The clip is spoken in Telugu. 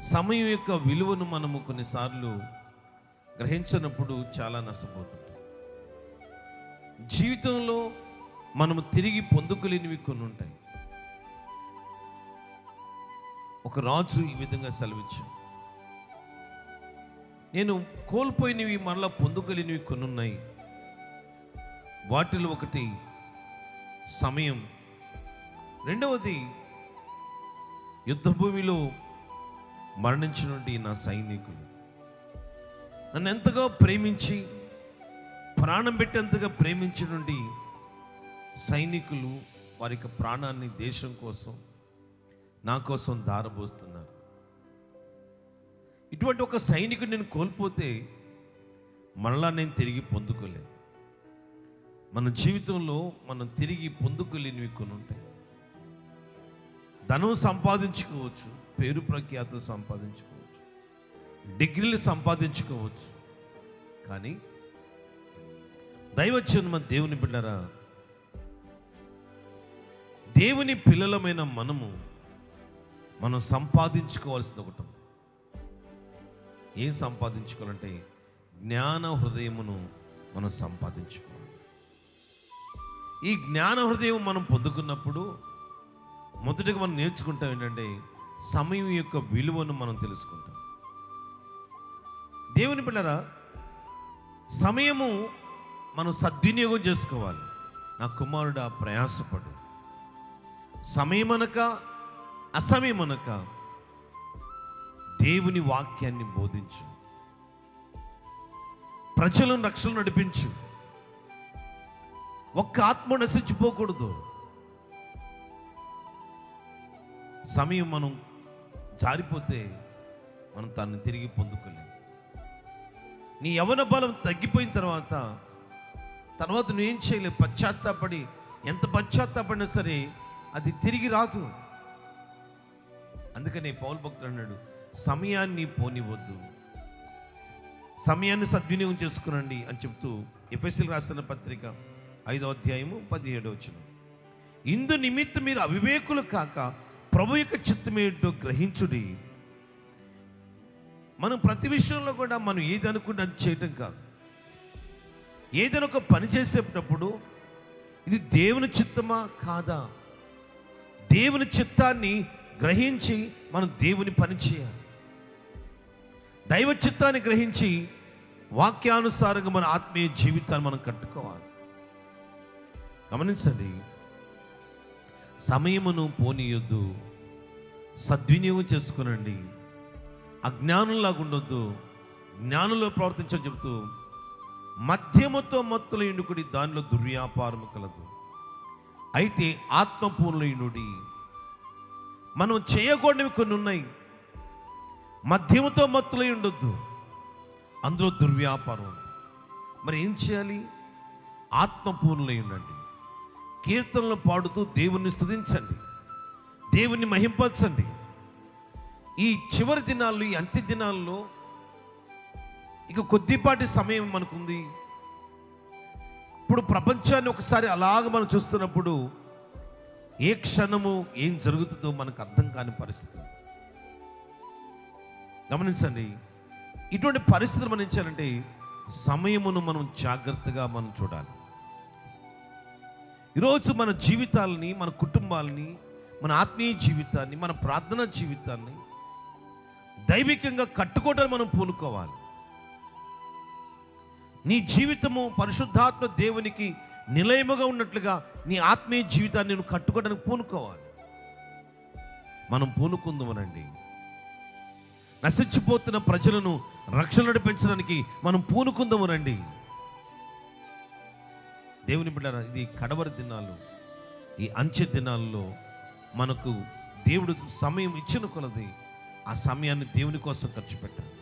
సమయం యొక్క విలువను మనము కొన్నిసార్లు గ్రహించినప్పుడు చాలా నష్టపోతుంటాం. జీవితంలో మనము తిరిగి పొందుకోలేనివి కొన్ని ఉంటాయి. ఒక రాజు ఈ విధంగా సెలవిచ్చాడు. నేను కోల్పోయినవి మరలా పొందుకోలేనివి కొన్ని ఉన్నాయి. వాటిలో ఒకటి సమయం. రెండవది యుద్ధభూమిలో మరణించినటువంటి నా సైనికులు. నన్ను ఎంతగా ప్రేమించి ప్రాణం పెట్టేంతగా ప్రేమించినటువంటి సైనికులు వారి యొక్క ప్రాణాన్ని దేశం కోసం నా కోసం దారబోస్తున్నారు. ఇటువంటి ఒక సైనికుడు నేను కోల్పోతే మరలా నేను తిరిగి పొందుకోలేను. మన జీవితంలో మనం తిరిగి పొందుకోలేనివి కొన్ని ఉంటాయి. ధనం సంపాదించుకోవచ్చు పేరు ప్రఖ్యాతులు సంపాదించుకోవచ్చు డిగ్రీలు సంపాదించుకోవచ్చు. కానీ దైవచన్మ దేవుని బిడ్డరా దేవుని పిల్లలమైన మనము మనం సంపాదించుకోవాల్సింది ఒకటి ఉంది. ఏం సంపాదించుకోవాలంటే జ్ఞాన హృదయమును మనం సంపాదించుకోవాలి. ఈ జ్ఞాన హృదయం మనం పొందుకున్నప్పుడు మొదటిగా మనం నేర్చుకుంటాం ఏంటంటే సమయం యొక్క విలువను మనం తెలుసుకుంటాం. దేవుని పిల్లరా సమయము మనం సద్వినియోగం చేసుకోవాలి. నా కుమారుడు ఆ ప్రయాసపడు. సమయమనక అసమయమనక దేవుని వాక్యాన్ని బోధించు. ప్రజలను రక్షణ నడిపించు. ఒక్క ఆత్మ నశించిపోకూడదు. సమయం మనం జారిపోతే మనం దాన్ని తిరిగి పొందుకోలేము నీ యవన బలం తగ్గిపోయిన తర్వాత తర్వాత నువ్వేం ఏం చేయలేవు? పశ్చాత్తాపడి ఎంత పశ్చాత్తాపడినా సరే అది తిరిగి రాదు. అందుకనే పౌల్ భక్తుడు అన్నాడు సమయాన్ని పోనివద్దు సమయాన్ని సద్వినియోగం చేసుకునండి అని చెప్తూ ఎఫ్ఎస్ఎల్ రాస్తున్న పత్రిక ఐదో అధ్యాయము పదిహేడో వచ్చిన ఇందు నిమిత్తం మీరు అవివేకులు కాక ప్రభు యొక్క చిత్తమేంటో గ్రహించుడి. మనం ప్రతి విషయంలో కూడా మనం ఏది అనుకుంటే అది చేయటం కాదు. ఏదైనా ఒక పని చేసేటప్పుడు ఇది దేవుని చిత్తమా కాదా? దేవుని చిత్తాన్ని గ్రహించి మనం దేవుని పని చేయాలి. దైవ చిత్తాన్ని గ్రహించి వాక్యానుసారంగా మన ఆత్మీయ జీవితాన్ని మనం కట్టుకోవాలి. గమనించండి. సమయమును పోనీయొద్దు. సద్వినియోగం చేసుకునండి. అజ్ఞానంలాగా ఉండొద్దు. జ్ఞానంలో ప్రవర్తించని చెబుతూ మధ్యమతో మత్తుల ఎండుకుడి దానిలో దుర్వ్యాపారము కలదు. అయితే ఆత్మపూర్ణయునుడి మనం చేయకూడనివి కొన్ని ఉన్నాయి. మధ్యమతో మత్తులై ఉండొద్దు. అందులో దుర్వ్యాపారం మరి ఏం చేయాలి? ఆత్మపూర్ణులై ఉండండి. కీర్తనలు పాడుతూ దేవుణ్ణి స్థుతించండి దేవుణ్ణి మహింపరచండి. ఈ చివరి దినాల్లో ఈ అంత్య దినాల్లో ఇక కొద్దిపాటి సమయం మనకుంది. ఇప్పుడు ప్రపంచాన్ని ఒకసారి అలాగ మనం చూస్తున్నప్పుడు ఏ క్షణము ఏం జరుగుతుందో మనకు అర్థం కాని పరిస్థితి. గమనించండి ఇటువంటి పరిస్థితులు మనం ఇచ్చారంటే సమయమును మనం జాగ్రత్తగా మనం చూడాలి. ఈరోజు మన జీవితాలని మన కుటుంబాలని మన ఆత్మీయ జీవితాన్ని మన ప్రార్థన జీవితాన్ని దైవికంగా కట్టుకోవటాన్ని మనం పూనుకోవాలి. నీ జీవితము పరిశుద్ధాత్మ దేవునికి నిలయముగా ఉన్నట్లుగా నీ ఆత్మీయ జీవితాన్ని నువ్వు కట్టుకోవడానికి పూనుకోవాలి. మనం పూనుకుందామనండి. నశించిపోతున్న ప్రజలను రక్షణ నడిపించడానికి మనం పూనుకుందామనండి. దేవుని బిడ్డ ఇది కడవరి దినాలు ఈ అంచె దినాల్లో మనకు దేవుడు సమయం ఇచ్చిన కొలది ఆ సమయాన్ని దేవుని కోసం ఖర్చు పెట్టాలి.